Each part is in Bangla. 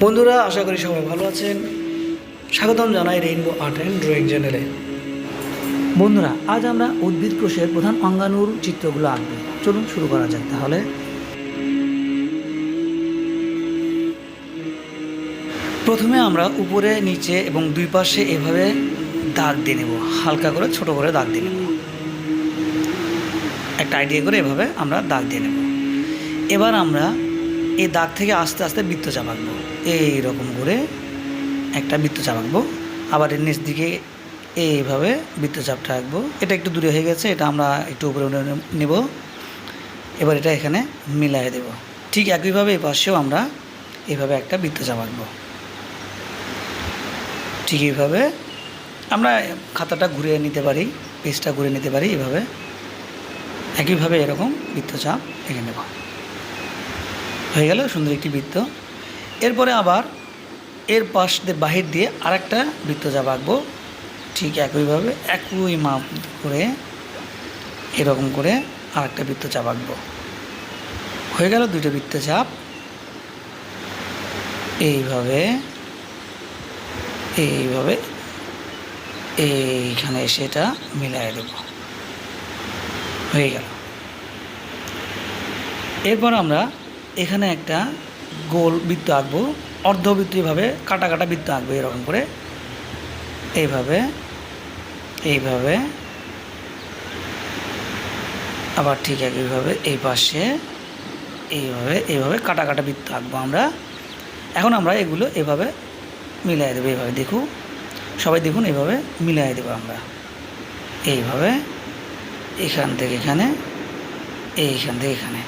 বন্ধুরা, আশা করি সবাই ভালো আছেন। স্বাগতম জানাই রেইনবো আর্ট অ্যান্ড ড্রয়িং চ্যানেলে বন্ধুরা, আজ আমরা উদ্ভিদ কোষের প্রধান অঙ্গাণুর চিত্রগুলো আঁকবো। চলুন শুরু করা যাক তাহলে। প্রথমে আমরা উপরে, নিচে এবং দুই পাশে এভাবে দাগ দিয়ে নেব। হালকা করে, ছোট করে দাগ দিয়ে নেব। একটা আইডিয়া করে এভাবে আমরা দাগ দিয়ে নেব। এবার আমরা এই দাগ থেকে আস্তে আস্তে বৃত্ত চাপাকবো। এই রকম করে একটা বৃত্ত চাপাকবো। আবার এর নিচ দিকে এইভাবে বৃত্তচাপটা আঁকবো এটা একটু দূরে হয়ে গেছে, এটা আমরা একটু উপরে নেব। এবার এটা এখানে মিলাই দেব। ঠিক একইভাবে এই পাশেও আমরা এভাবে একটা বৃত্তচাপ আঁকবো ঠিক এইভাবে আমরা খাতাটা ঘুরিয়ে নিতে পারি, পেজটা ঘুরে নিতে পারি এভাবে। একইভাবে এরকম বৃত্তচাপ এঁকে নেব। হয়ে গেল সুন্দর একটি বৃত্ত। এরপরে আবার এর পাশ দিয়ে বাহির দিয়ে আরেকটা বৃত্তচাপ আঁকবো ঠিক একইভাবে একই মাপ করে এরকম করে আরেকটা বৃত্তচাপ আঁকবো হয়ে গেল দুটো বৃত্ত চাপ। এইভাবে এইভাবে, এইখানে এসে এটা মিলাই দেব। হয়ে গেল। এরপর আমরা এখানে একটা গোল বৃত্ত আঁকবো, অর্ধবৃত্তভাবে কাটা কাটা বৃত্ত আঁকবো এরকম করে। এইভাবে এইভাবে, আবার ঠিক একইভাবে এই পাশে, এইভাবে এইভাবে কাটা কাটা বৃত্ত আঁকবো আমরা। এখন আমরা এগুলো এভাবে মিলাই দেবো, এইভাবে দেখুন। সবাই দেখুন, এইভাবে মিলাই দেবো আমরা। এইভাবে, এখান থেকে এখানে, এইখান থেকে এখানে।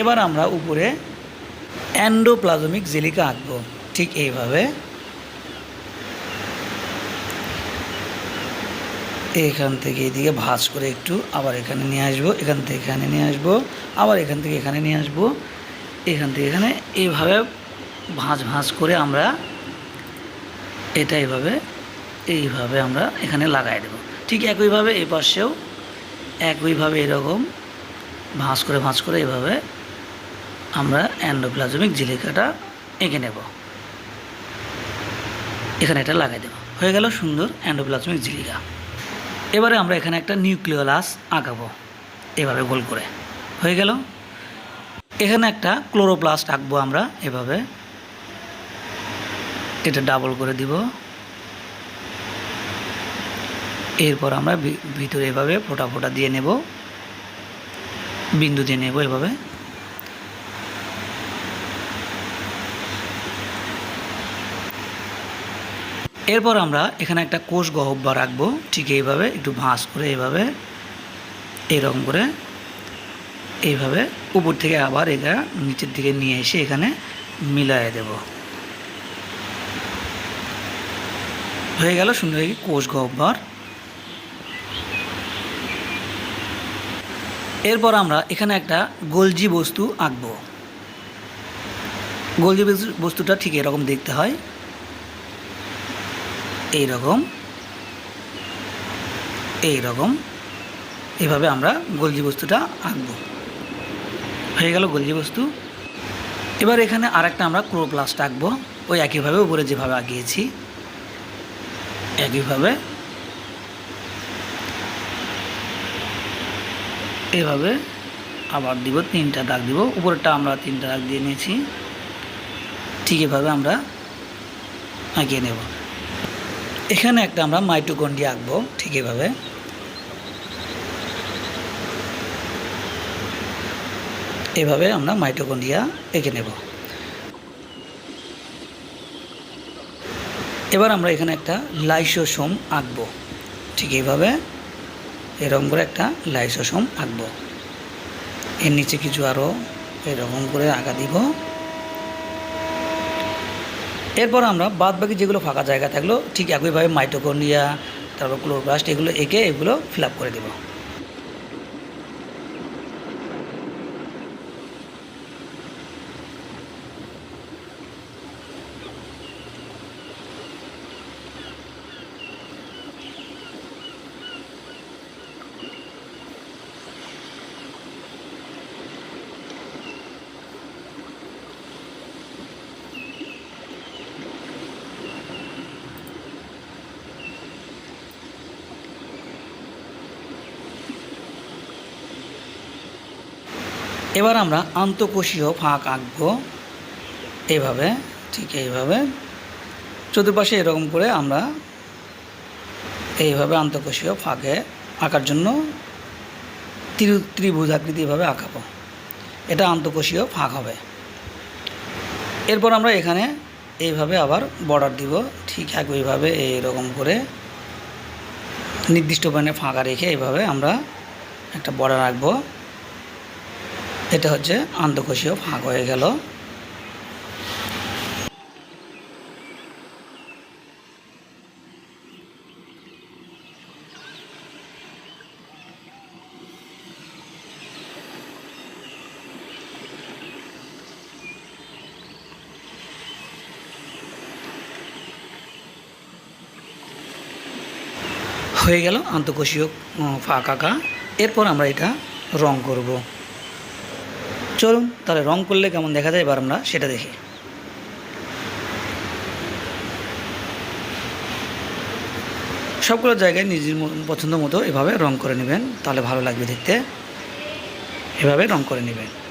এবার আমরা উপরে অ্যান্ডোপ্লাজমিক জেলিকা আঁকবো। ঠিক এইভাবে। এখান থেকে এদিকে ভাঁজ করে একটু আবার এখানে নিয়ে আসব, এখান থেকে এখানে নিয়ে আসব, আবার এখান থেকে এখানে নিয়ে আসব। এখান থেকে এখানে এইভাবে ভাঁজ ভাঁজ করে আমরা এটা এইভাবে এইভাবে আমরা এখানে লাগাই দেবো। ঠিক একইভাবে এই পাশেও একইভাবে এরকম ভাঁজ করে ভাঁজ করে এইভাবে আমরা অ্যান্ডোপ্লাজমিক জিলিকাটা এঁকে নেব। এখানে এটা লাগাই দেবো। হয়ে গেল সুন্দর অ্যান্ডোপ্লাজমিক জিলিকা। এবারে আমরা এখানে একটা নিউক্লিওলাস আঁকাবো, এভাবে গোল করে। হয়ে গেল। এখানে একটা ক্লোরোপ্লাস্ট আঁকবো আমরা, এভাবে। এটা ডাবল করে দিব। এরপর আমরা ভিতরে এভাবে ফোটা ফোটা দিয়ে নেব। বিন্দু দিয়ে নেব এভাবে। এরপর আমরা এখানে একটা কোষ গহব্বা রাখব। ঠিক এইভাবে, একটু ভাঁজ করে এইভাবে, এরকম করে এইভাবে উপর থেকে আবার এটা নিচের দিকে নিয়ে এসে এখানে মিলাই দেব। হয়ে গেল সুন্দর কোষ গহ্বর এরপর আমরা এখানে একটা গোলজি বস্তু আঁকবো। গোলজি বস্তু- বস্তুটা ঠিক এরকম দেখতে হয়। এই রকম এই রকম এভাবে আমরা গোলজি বস্তুটা আঁকব। হয়ে গেল গোলজি বস্তু। এবার এখানে আরেকটা আমরা ক্লোরোপ্লাস্ট আঁকবো। ওই একইভাবে উপরে যেভাবে আঁকিয়েছি, একইভাবে, এভাবে আবার দিব, তিনটা দাগ দিব। উপরেরটা আমরা তিনটা দাগ দিয়ে নিয়েছি। ঠিক এভাবে আমরা আঁকিয়ে নেব। এখানে একটা আমরা মাইটোকন্ডি আঁকবো, ঠিক এভাবে। এভাবে আমরা মাইটোকন্ডিয়া এঁকে নেব। এবার আমরা এখানে একটা লাইসোসোম আঁকবো, ঠিক এইভাবে। এরকম করে একটা লাইসোসোম আঁকবো। এর নিচে কিছু আরও এরকম করে আঁকা দিব। এরপর আমরা বাদ বাকি যেগুলো ফাঁকা জায়গা থাকল, ঠিক একইভাবে মাইটোকন্ডিয়া তারপর ক্লোরোপ্লাস্ট, এগুলো এঁকে এগুলো ফিল করে দেবো। এবার আমরা আন্তঃকোষীয় ফাঁক আঁকবো। এইভাবে ঠিক এইভাবে। চতুর্পাশে এরকম করে আমরা এইভাবে আন্তঃকোষীয় ফাঁকে আঁকার জন্য ত্রি- ত্রিভুজ আকৃতি এভাবে আঁকাবো। এটা আন্তঃকোষীয় ফাঁক হবে। এরপর আমরা এখানে এইভাবে আবার বর্ডার দিব। ঠিক একইভাবে এইরকম করে নির্দিষ্ট পরিমাণে ফাঁকা রেখে এইভাবে আমরা একটা বর্ডার রাখব এটা হচ্ছে আন্তঃকোষীয় ফাঁক হয়ে গেল। হয়ে গেল আন্তঃকোষীয় ফাঁক এরপর আমরা এটা রং করব। চলুন, তাহলে রং করলে কেমন দেখা যায় এবার আমরা সেটা দেখি। সবগুলো জায়গায় নিজের পছন্দ মতো এভাবে রং করে নেবেন, তাহলে ভালো লাগবে দেখতে। এভাবে রং করে নেবেন।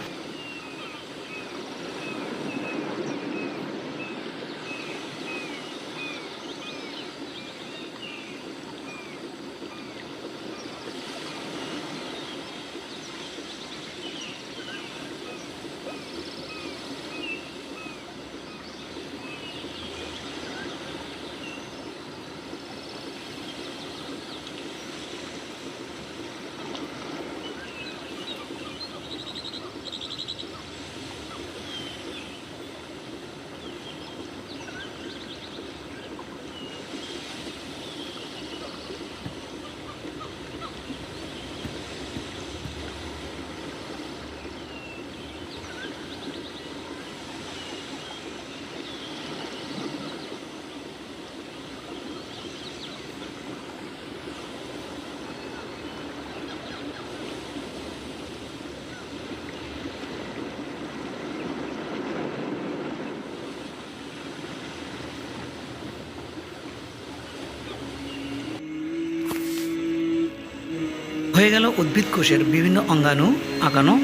হয়ে গেল উদ্ভিদ কোষের বিভিন্ন অঙ্গাণু আঁকানো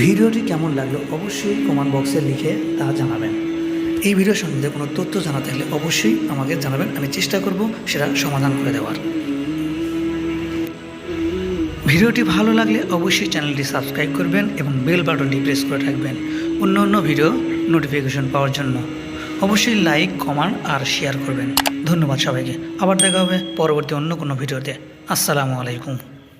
ভিডিওটি কেমন লাগল অবশ্যই কমেন্ট বক্সে লিখে তা জানাবেন। এই ভিডিও সম্বন্ধে কোনো তথ্য জানা থাকলে অবশ্যই আমাকে জানাবেন, আমি চেষ্টা করব সেটা সমাধান করে দেওয়ার। ভিডিওটি ভালো লাগলে অবশ্যই চ্যানেলটি সাবস্ক্রাইব করবেন এবং বেল বাটনটি প্রেস করে রাখবেন অন্য অন্য ভিডিও নোটিফিকেশন পাওয়ার জন্য। অবশ্যই লাইক, কমেন্ট আর শেয়ার করবেন। ধন্যবাদ সবাইকে। আবার দেখা হবে পরবর্তী অন্য কোনো ভিডিওতে। আসসালামু আলাইকুম।